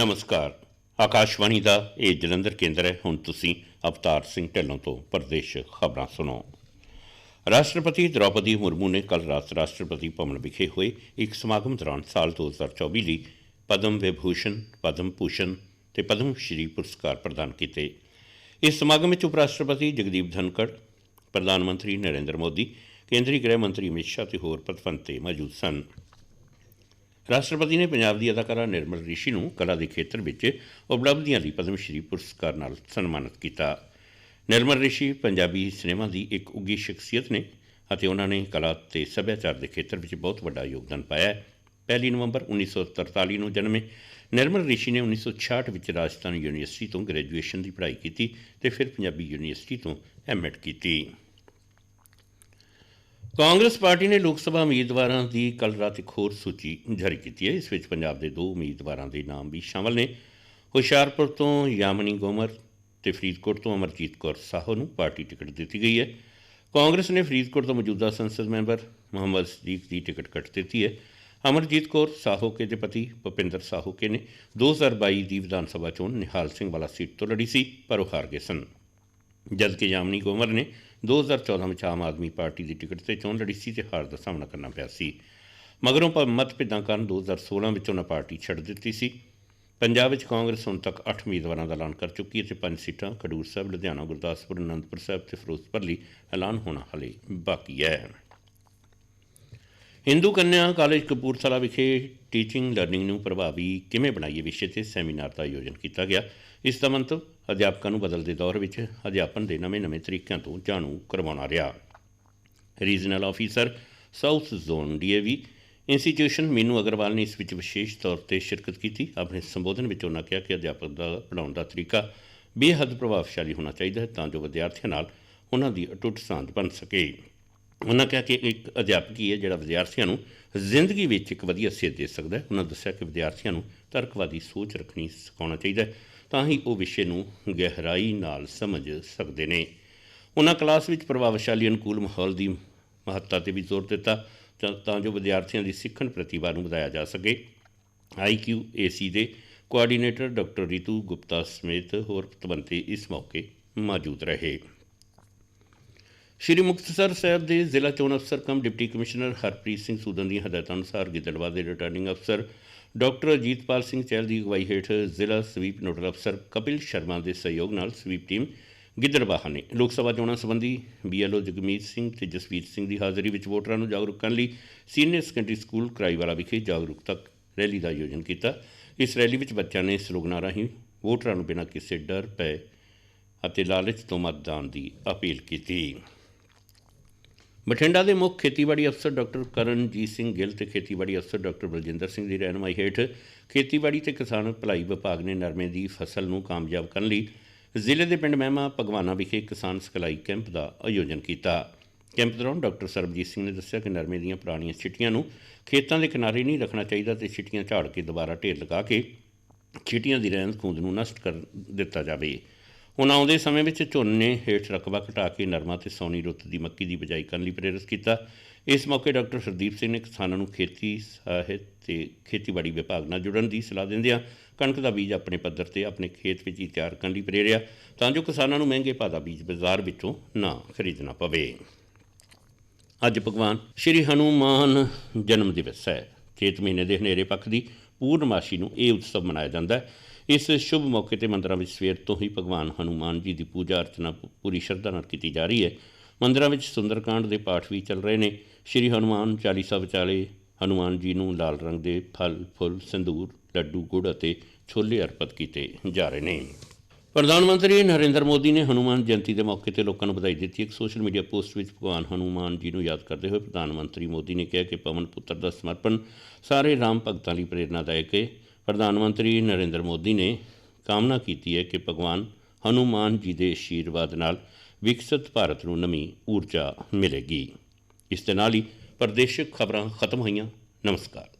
ਨਮਸਕਾਰ। ਆਕਾਸ਼ਵਾਣੀ ਦਾ ਇਹ ਜਲੰਧਰ ਕੇਂਦਰ ਹੈ। ਹੁਣ ਤੁਸੀਂ ਅਵਤਾਰ ਸਿੰਘ ਢਿੱਲੋਂ ਤੋਂ ਪ੍ਰਦੇਸ਼ ਖਬਰਾਂ ਸੁਣੋ। ਰਾਸ਼ਟਰਪਤੀ ਦ੍ਰੌਪਦੀ ਮੁਰਮੂ ਨੇ ਕੱਲ ਰਾਤ ਰਾਸ਼ਟਰਪਤੀ ਭਵਨ ਵਿਖੇ ਹੋਏ ਇੱਕ ਸਮਾਗਮ ਦੌਰਾਨ ਸਾਲ 2024 ਲਈ ਪਦਮ ਵਿਭੂਸ਼ਣ, ਪਦਮ ਭੂਸ਼ਣ ਤੇ ਪਦਮ ਸ਼੍ਰੀ ਪੁਰਸਕਾਰ ਪ੍ਰਦਾਨ ਕੀਤੇ। ਇਸ ਸਮਾਗਮ ਵਿੱਚ ਉਪ ਰਾਸ਼ਟਰਪਤੀ ਜਗਦੀਪ ਧਨਕੜ ਪ੍ਰਧਾਨ ਮੰਤਰੀ ਨਰਿੰਦਰ ਮੋਦੀ, ਕੇਂਦਰੀ ਗ੍ਰਹਿ ਮੰਤਰੀ ਅਮਿਤ ਸ਼ਾਹ ਤੇ ਹੋਰ ਪਤਵੰਤੇ ਮੌਜੂਦ ਸਨ। ਰਾਸ਼ਟਰਪਤੀ ਨੇ ਪੰਜਾਬ ਦੀ ਅਦਾਕਾਰਾ ਨਿਰਮਲ ਰਿਸ਼ੀ ਨੂੰ ਕਲਾ ਦੇ ਖੇਤਰ ਵਿੱਚ ਉਪਲਬਧੀਆਂ ਲਈ ਪਦਮ ਸ਼੍ਰੀ ਪੁਰਸਕਾਰ ਨਾਲ ਸਨਮਾਨਿਤ ਕੀਤਾ। ਨਿਰਮਲ ਰਿਸ਼ੀ ਪੰਜਾਬੀ ਸਿਨੇਮਾ ਦੀ ਇੱਕ ਉੱਗੀ ਸ਼ਖਸੀਅਤ ਨੇ ਅਤੇ ਉਹਨਾਂ ਨੇ ਕਲਾ ਤੇ ਸੱਭਿਆਚਾਰ ਦੇ ਖੇਤਰ ਵਿੱਚ ਬਹੁਤ ਵੱਡਾ ਯੋਗਦਾਨ ਪਾਇਆ ਹੈ। ਪਹਿਲੀ ਨਵੰਬਰ 1943 ਨੂੰ ਜਨਮੇ ਨਿਰਮਲ ਰਿਸ਼ੀ ਨੇ 1966 ਵਿੱਚ ਰਾਜਸਥਾਨ ਯੂਨੀਵਰਸਿਟੀ ਤੋਂ ਗ੍ਰੈਜੂਏਸ਼ਨ ਦੀ ਪੜ੍ਹਾਈ ਕੀਤੀ ਤੇ ਫਿਰ ਪੰਜਾਬੀ ਯੂਨੀਵਰਸਿਟੀ ਤੋਂ ਐਮਐਡ ਕੀਤੀ। ਕਾਂਗਰਸ ਪਾਰਟੀ ਨੇ ਲੋਕ ਸਭਾ ਉਮੀਦਵਾਰਾਂ ਦੀ ਕੱਲ ਰਾਤ ਇੱਕ ਹੋਰ ਸੂਚੀ ਜਾਰੀ ਕੀਤੀ ਹੈ। ਇਸ ਵਿੱਚ ਪੰਜਾਬ ਦੇ ਦੋ ਉਮੀਦਵਾਰਾਂ ਦੇ ਨਾਮ ਵੀ ਸ਼ਾਮਲ ਨੇ। ਹੁਸ਼ਿਆਰਪੁਰ ਤੋਂ ਯਾਮਨੀ ਗੋਮਰ ਤੇ ਫਰੀਦਕੋਟ ਤੋਂ ਅਮਰਜੀਤ ਕੌਰ ਸਾਹੋ ਨੂੰ ਪਾਰਟੀ ਟਿਕਟ ਦਿੱਤੀ ਗਈ ਹੈ। ਕਾਂਗਰਸ ਨੇ ਫਰੀਦਕੋਟ ਤੋਂ ਮੌਜੂਦਾ ਸੰਸਦ ਮੈਂਬਰ ਮੁਹੰਮਦ ਸਦੀਕ ਦੀ ਟਿਕਟ ਕੱਟ ਦਿੱਤੀ ਹੈ। ਅਮਰਜੀਤ ਕੌਰ ਸਾਹੋਕੇ ਦੇ ਪਤੀ ਭੁਪਿੰਦਰ ਸਾਹੋਕੇ ਨੇ 2022 ਦੀ ਵਿਧਾਨ ਸਭਾ ਚੋਣ ਨਿਹਾਲ ਸਿੰਘ ਵਾਲਾ ਸੀਟ ਤੋਂ ਲੜੀ ਸੀ, ਪਰ ਉਹ ਹਾਰ ਗਏ ਸਨ। ਜਦਕਿ ਯਾਮਨੀ ਗੋਮਰ ਨੇ 2014 ਵਿੱਚ ਆਮ ਆਦਮੀ ਪਾਰਟੀ ਦੀ ਟਿਕਟ ਤੇ ਚੋਣ ਲੜੀ ਸੀ ਤੇ ਹਾਰ ਦਾ ਸਾਹਮਣਾ ਕਰਨਾ ਪਿਆ ਸੀ। ਮਗਰੋਂ ਪਰ ਮਤਭੇਦਾਂ ਕਾਰਨ 2016 ਵਿੱਚ ਉਹਨਾਂ ਪਾਰਟੀ ਛੱਡ ਦਿੱਤੀ ਸੀ। ਪੰਜਾਬ ਵਿੱਚ ਕਾਂਗਰਸ ਹੁਣ ਤੱਕ 8 ਉਮੀਦਵਾਰਾਂ ਦਾ ਐਲਾਨ ਕਰ ਚੁੱਕੀ ਹੈ ਤੇ ਪੰਜ ਸੀਟਾਂ ਖਡੂਰ ਸਾਹਿਬ, ਲੁਧਿਆਣਾ, ਗੁਰਦਾਸਪੁਰ, ਅਨੰਦਪੁਰ ਸਾਹਿਬ ਤੇ ਫਿਰੋਜ਼ਪੁਰ ਲਈ ਐਲਾਨ ਹੋਣਾ ਹਲੇ ਬਾਕੀ ਹੈ। ਹਿੰਦੂ ਕੰਨਿਆ ਕਾਲਜ ਕਪੂਰਥਲਾ ਵਿਖੇ ਟੀਚਿੰਗ ਲਰਨਿੰਗ ਨੂੰ ਪ੍ਰਭਾਵੀ ਕਿਵੇਂ ਬਣਾਈਏ ਵਿਸ਼ੇ ਤੇ ਸੈਮੀਨਾਰ ਦਾ ਆਯੋਜਨ ਕੀਤਾ ਗਿਆ। ਇਸ ਦਾ ਮੰਤਵ ਅਧਿਆਪਕਾਂ ਨੂੰ ਬਦਲਦੇ ਦੌਰ ਵਿੱਚ ਅਧਿਆਪਨ ਦੇ ਨਵੇਂ-ਨਵੇਂ ਤਰੀਕਿਆਂ ਤੋਂ ਜਾਣੂ ਕਰਵਾਉਣਾ ਰਿਹਾ। Regional officer south zone DAV institution Meenu Agarwal ਨੇ ਇਸ ਵਿੱਚ ਵਿਸ਼ੇਸ਼ ਤੌਰ ਤੇ ਸ਼ਿਰਕਤ ਕੀਤੀ। ਆਪਣੇ ਸੰਬੋਧਨ ਵਿੱਚ ਉਹਨਾਂ ਕਿਹਾ ਕਿ ਅਧਿਆਪਕ ਦਾ ਪੜਾਉਣ ਦਾ ਤਰੀਕਾ ਬੇਹੱਦ ਪ੍ਰਭਾਵਸ਼ਾਲੀ ਹੋਣਾ ਚਾਹੀਦਾ ਹੈ ਤਾਂ ਜੋ ਵਿਦਿਆਰਥੀਆਂ ਨਾਲ ਉਹਨਾਂ ਦੀ ਅਟੁੱਟ ਸਾਂਝ ਬਣ ਸਕੇ। ਉਹਨਾਂ ਕਿਹਾ ਕਿ ਇੱਕ ਅਧਿਆਪਕੀ ਹੈ ਜਿਹੜਾ ਵਿਦਿਆਰਥੀਆਂ ਨੂੰ ਜ਼ਿੰਦਗੀ ਵਿੱਚ ਇੱਕ ਵਧੀਆ ਸੇਧ ਦੇ ਸਕਦਾ ਹੈ। ਉਹਨਾਂ ਦੱਸਿਆ ਕਿ ਵਿਦਿਆਰਥੀਆਂ ਨੂੰ ਤਰਕਵਾਦੀ ਸੋਚ ਰੱਖਣੀ ਸਿਖਾਉਣਾ ਚਾਹੀਦਾ ਹੈ, ਤਾਂ ਹੀ ਉਹ ਵਿਸ਼ੇ ਨੂੰ ਗਹਿਰਾਈ ਨਾਲ ਸਮਝ ਸਕਦੇ ਨੇ। ਉਹਨਾਂ ਕਲਾਸ ਵਿੱਚ ਪ੍ਰਭਾਵਸ਼ਾਲੀ ਅਨੁਕੂਲ ਮਾਹੌਲ ਦੀ ਮਹੱਤਤਾ ਤੇ ਵੀ ਜ਼ੋਰ ਦਿੱਤਾ, ਤਾਂ- ਜੋ ਵਿਦਿਆਰਥੀਆਂ ਦੀ ਸਿੱਖਣ ਪ੍ਰਤਿਭਾ ਨੂੰ ਵਧਾਇਆ ਜਾ ਸਕੇ। ਆਈਕਿਊ ਏਸੀ ਦੇ ਕੋਆਰਡੀਨੇਟਰ ਡਾਕਟਰ ਰੀਤੂ ਗੁਪਤਾ ਸਮੇਤ ਹੋਰ ਪਤਵੰਤੇ ਇਸ ਮੌਕੇ ਮੌਜੂਦ ਰਹੇ। ਸ਼੍ਰੀ ਮੁਕਤਸਰ ਸਾਹਿਬ ਦੇ ਜ਼ਿਲ੍ਹਾ ਚੋਣ ਅਫਸਰ cum deputy commissioner Harpreet Singh Sudan ਦੀਆਂ ਹਦਾਇਤਾਂ ਅਨੁਸਾਰ ਗਿੱਦੜਵਾ ਦੇ ਰਿਟਰਨਿੰਗ ਅਫਸਰ ਡਾਕਟਰ ਅਜੀਤਪਾਲ ਸਿੰਘ ਚਹਿਲ ਦੀ ਅਗਵਾਈ ਹੇਠ ਜ਼ਿਲ੍ਹਾ ਸਵੀਪ ਨੋਡਲ ਅਫਸਰ ਕਪਿਲ ਸ਼ਰਮਾ ਦੇ ਸਹਿਯੋਗ ਨਾਲ ਸਵੀਪ ਟੀਮ ਗਿੱਦੜਬਾਹਾ ਨੇ ਲੋਕ ਸਭਾ ਚੋਣਾਂ ਸੰਬੰਧੀ ਬੀਐਲਓ ਜਗਮੀਤ ਸਿੰਘ ਤੇ ਜਸਵੀਰ ਸਿੰਘ ਦੀ ਹਾਜ਼ਰੀ ਵਿੱਚ ਵੋਟਰਾਂ ਨੂੰ ਜਾਗਰੂਕ ਕਰਨ ਲਈ ਸੀਨੀਅਰ ਸੈਕੰਡਰੀ ਸਕੂਲ ਕਰਾਈਵਾਲਾ ਵਿਖੇ ਜਾਗਰੂਕਤਾ ਰੈਲੀ ਦਾ ਆਯੋਜਨ ਕੀਤਾ। ਇਸ ਰੈਲੀ ਵਿੱਚ ਬੱਚਿਆਂ ਨੇ ਸਲੋਗਨਾਂ ਰਾਹੀਂ ਵੋਟਰਾਂ ਨੂੰ ਬਿਨਾਂ ਕਿਸੇ ਡਰ, ਭੈ ਅਤੇ ਲਾਲਚ ਤੋਂ ਮਤਦਾਨ ਦੀ ਅਪੀਲ ਕੀਤੀ। ਬਠਿੰਡਾ ਦੇ ਮੁੱਖ ਖੇਤੀਬਾੜੀ ਅਫਸਰ ਡਾਕਟਰ ਕਰਨਜੀਤ ਸਿੰਘ ਗਿੱਲ ਤੇ ਖੇਤੀਬਾੜੀ ਅਫਸਰ ਡਾਕਟਰ ਬਲਜਿੰਦਰ ਸਿੰਘ ਦੀ ਰਹਿਨੁਮਾਈ ਹੇਠ ਖੇਤੀਬਾੜੀ ਤੇ ਕਿਸਾਨ ਭਲਾਈ ਵਿਭਾਗ ਨੇ ਨਰਮੇ ਦੀ ਫਸਲ ਨੂੰ ਕਾਮਯਾਬ ਕਰਨ ਲਈ ਜ਼ਿਲ੍ਹੇ ਦੇ ਪਿੰਡ ਮਹਿਮਾ ਭਗਵਾਨਾ ਵਿਖੇ ਕਿਸਾਨ ਸਿਖਲਾਈ ਕੈਂਪ ਦਾ ਆਯੋਜਨ ਕੀਤਾ। ਕੈਂਪ ਦੌਰਾਨ ਡਾਕਟਰ ਸਰਬਜੀਤ ਸਿੰਘ ਨੇ ਦੱਸਿਆ ਕਿ ਨਰਮੇ ਦੀਆਂ ਪੁਰਾਣੀਆਂ ਛਿੱਟੀਆਂ ਨੂੰ ਖੇਤਾਂ ਦੇ ਕਿਨਾਰੇ ਨਹੀਂ ਰੱਖਣਾ ਚਾਹੀਦਾ ਤੇ ਛਿੱਟੀਆਂ ਝਾੜ ਕੇ ਦੁਬਾਰਾ ਢੇਰ ਲਗਾ ਕੇ ਛਿੱਟੀਆਂ ਦੀ ਰਹਿੰਦ ਖੂੰਦ ਨੂੰ ਨਸ਼ਟ ਕਰ ਦਿੱਤਾ ਜਾਵੇ। ਹੁਣ ਆਉਂਦੇ ਸਮੇਂ ਵਿੱਚ ਝੋਨੇ ਹੇਠ ਰਕਬਾ ਘਟਾ ਕੇ ਨਰਮਾ ਤੇ ਸੌਣੀ ਰੁੱਤ ਦੀ ਮੱਕੀ ਦੀ ਬਿਜਾਈ ਕਰਨ ਲਈ ਪ੍ਰੇਰਿਤ ਕੀਤਾ। ਇਸ ਮੌਕੇ ਡਾਕਟਰ ਹਰਦੀਪ ਸਿੰਘ ਨੇ ਕਿਸਾਨਾਂ ਨੂੰ ਖੇਤੀ ਸਾਹਿਤ ਤੇ ਖੇਤੀਬਾੜੀ ਵਿਭਾਗ ਨਾਲ ਜੁੜਨ ਦੀ ਸਲਾਹ ਦਿੰਦਿਆਂ ਕਣਕ ਦਾ ਬੀਜ ਆਪਣੇ ਪੱਧਰ ਤੇ ਆਪਣੇ ਖੇਤ ਵਿੱਚ ਹੀ ਤਿਆਰ ਕਰਨ ਲਈ ਪ੍ਰੇਰਿਆ, ਤਾਂ ਜੋ ਕਿਸਾਨਾਂ ਨੂੰ ਮਹਿੰਗੇ ਭਾਅ ਦਾ ਬੀਜ ਬਾਜ਼ਾਰ ਵਿੱਚੋਂ ਨਾ ਖਰੀਦਣਾ ਪਵੇ। ਅੱਜ ਭਗਵਾਨ ਸ਼੍ਰੀ ਹਨੂਮਾਨ ਜਨਮ ਦਿਵਸ ਹੈ। ਚੇਤ ਮਹੀਨੇ ਦੇ ਹਨੇਰੇ ਪੱਖ ਦੀ ਪੂਰਨਮਾਸ਼ੀ ਨੂੰ ਇਹ ਉਤਸਵ ਮਨਾਇਆ ਜਾਂਦਾ ਹੈ। ਇਸ ਸ਼ੁਭ ਮੌਕੇ ਤੇ ਮੰਦਰਾਂ ਵਿੱਚ ਸਵੇਰ ਤੋਂ ਹੀ ਭਗਵਾਨ ਹਨੂਮਾਨ ਜੀ ਦੀ ਪੂਜਾ ਅਰਚਨਾ ਪੂਰੀ ਸ਼ਰਧਾ ਨਾਲ ਕੀਤੀ ਜਾ ਰਹੀ ਹੈ। ਮੰਦਰਾਂ ਵਿੱਚ ਸੁੰਦਰਕਾਂਡ ਦੇ ਪਾਠ ਵੀ ਚੱਲ ਰਹੇ ਨੇ। ਸ਼੍ਰੀ ਹਨੂਮਾਨ ਚਾਲੀਸਾ ਵਿਚਾਲੇ ਹਨੂਮਾਨ ਜੀ ਨੂੰ ਲਾਲ ਰੰਗ ਦੇ ਫਲ, ਫੁੱਲ ਸੰਧੂਰ ਲੱਡੂ, ਗੁੜ ਅਤੇ ਛੋਲੇ ਅਰਪਿਤ ਕੀਤੇ ਜਾ ਰਹੇ ਨੇ। ਪ੍ਰਧਾਨ ਮੰਤਰੀ ਨਰਿੰਦਰ ਮੋਦੀ ਨੇ ਹਨੂਮਾਨ ਜਯੰਤੀ ਦੇ ਮੌਕੇ ਤੇ ਲੋਕਾਂ ਨੂੰ ਵਧਾਈ ਦਿੱਤੀ। ਇੱਕ ਸੋਸ਼ਲ ਮੀਡੀਆ ਪੋਸਟ ਵਿੱਚ ਭਗਵਾਨ ਹਨੂਮਾਨ ਜੀ ਨੂੰ ਯਾਦ ਕਰਦੇ ਹੋਏ ਪ੍ਰਧਾਨ ਮੰਤਰੀ ਮੋਦੀ ਨੇ ਕਿਹਾ ਕਿ ਪਵਨ ਪੁੱਤਰ ਦਾ ਸਮਰਪਣ ਸਾਰੇ ਰਾਮ ਭਗਤਾਂ ਲਈ ਪ੍ਰੇਰਨਾਦਾਇਕ ਹੈ ਪ੍ਰਧਾਨ ਮੰਤਰੀ ਨਰਿੰਦਰ ਮੋਦੀ ਨੇ ਕਾਮਨਾ ਕੀਤੀ ਹੈ ਕਿ ਭਗਵਾਨ ਹਨੂਮਾਨ ਜੀ ਦੇ ਆਸ਼ੀਰਵਾਦ ਨਾਲ ਵਿਕਸਿਤ ਭਾਰਤ ਨੂੰ ਨਵੀਂ ਊਰਜਾ ਮਿਲੇਗੀ। ਇਸ ਦੇ ਨਾਲ ਹੀ ਪ੍ਰਦੇਸ਼ਿਕ ਖਬਰਾਂ ਖਤਮ ਹੋਈਆਂ। ਨਮਸਕਾਰ।